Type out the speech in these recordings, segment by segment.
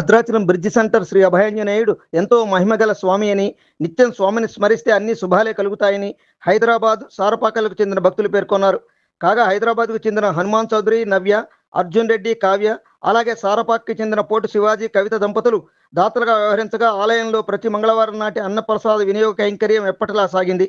Bhadrachalam bridge centre Sri అభయాంజనేయుడు ఎంతో మహిమగల స్వామి అని నిత్యం స్వామిని స్మరిస్తే అన్ని శుభాలే కలుగుతాయని హైదరాబాద్ సారపాకలకు చెందిన భక్తులు పేర్కొన్నారు. కాగా హైదరాబాద్కు చెందిన హనుమాన్ చౌదరి నవ్య అర్జున్ రెడ్డి కావ్య అలాగే సారపాక్కి చెందిన పోటు శివాజీ కవిత దంపతులు దాతలుగా వ్యవహరించగా ఆలయంలో ప్రతి మంగళవారం నాటి అన్నప్రసాద వినియోగ కైంకర్యం ఎప్పటిలా సాగింది.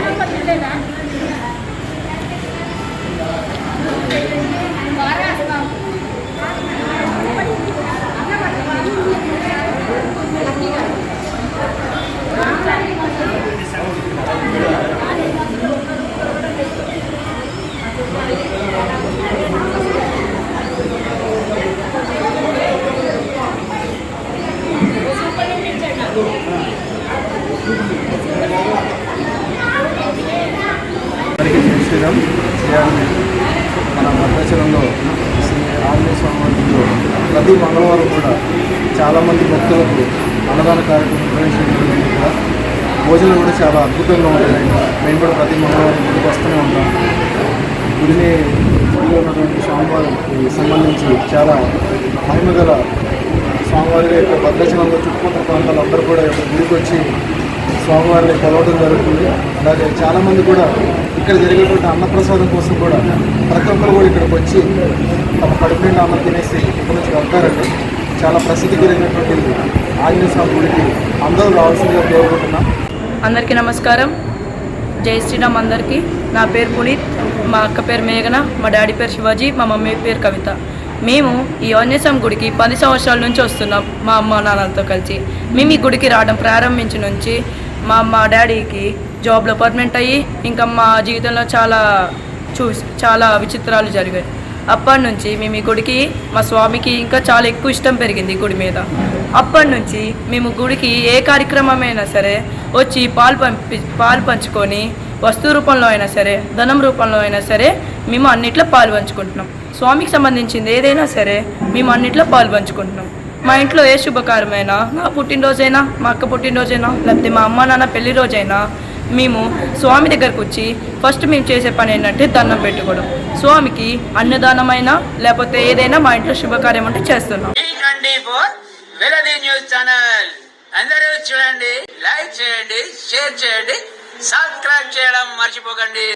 అందరికీ జై శ్రీరామ్ శ్రీరామ్ సంవత్సరంలో శ్రీ ఆంజనేయ స్వామి ప్రతి మంగళవారం కూడా చాలామంది భక్తులకు అన్నదాన కార్యక్రమం నిర్వహించడం కూడా భోజనం కూడా చాలా అద్భుతంగా ఉంటాయి. మేము కూడా ప్రతి మంగళవారం గుడికి వస్తూనే ఉంటాం. గుడిని గుడిలో ఉన్నటువంటి స్వామివారికి సంబంధించి చాలా మహిమగల స్వామివారి యొక్క భద్రచనంలో చుట్టుపక్కల ప్రాంతాలు అందరూ కూడా ఈ గుడికి వచ్చి స్వామివారిని కొలవడం జరుగుతుంది. అలాగే చాలామంది కూడా ఇక్కడ జరిగేటువంటి అన్నప్రసాదం కోసం కూడా ప్రతి ఒక్కరు కూడా ఇక్కడికి వచ్చి తమ కడుపు నిండా అన్నం తినేసి ఇక్కడ నుంచి వెళ్తారండి. చాలా ప్రసిద్ధి జరిగినటువంటి ఆంజనేయ స్వామి గుడికి అందరూ రావాల్సిందిగా కోరుకుంటున్నాం. అందరికీ నమస్కారం. జై శ్రీరామ్ అందరికీ. నా పేరు పునీత్ మా అక్క పేరు మేఘన మా డాడీ పేరు శివాజీ మా మమ్మీ పేరు కవిత. మేము ఈ ఆంజనేయం గుడికి పది సంవత్సరాల నుంచి వస్తున్నాం మా అమ్మ నాన్నలతో కలిసి. మేము ఈ గుడికి రావడం ప్రారంభించి నుంచి మా మా డాడీకి జాబ్లో పర్మనెంట్ అయ్యి ఇంకా మా జీవితంలో చాలా చూసి చాలా విచిత్రాలు జరిగాయి. అప్పటి నుంచి మేము ఈ గుడికి మా స్వామికి ఇంకా చాలా ఎక్కువ ఇష్టం పెరిగింది గుడి మీద. అప్పటి నుంచి మేము గుడికి ఏ కార్యక్రమమైనా సరే వచ్చి పాలు పంపి పాలు పంచుకొని వస్తు రూపంలో అయినా సరే ధనం రూపంలో అయినా సరే మేము అన్నిట్లో పాలు పంచుకుంటున్నాం. స్వామికి సంబంధించింది ఏదైనా సరే మేము అన్నిట్లో పాలు పంచుకుంటున్నాం. మా ఇంట్లో ఏ శుభకారమైనా నా పుట్టినరోజైనా మా అక్క పుట్టినరోజైనా లేకపోతే మా అమ్మ నాన్న పెళ్ళి రోజైనా మేము స్వామి దగ్గరకు వచ్చి ఫస్ట్ మేము చేసే పని ఏంటంటే దండం పెట్టుకోవడం. స్వామికి అన్నదానమైనా లేకపోతే ఏదైనా మా ఇంట్లో శుభకార్యం అంటే చేస్తున్నాం. News channel. అందరూ చూడండి లైక్ చేయండి షేర్ చేయండి సబ్స్క్రైబ్ చేయడం మర్చిపోకండి.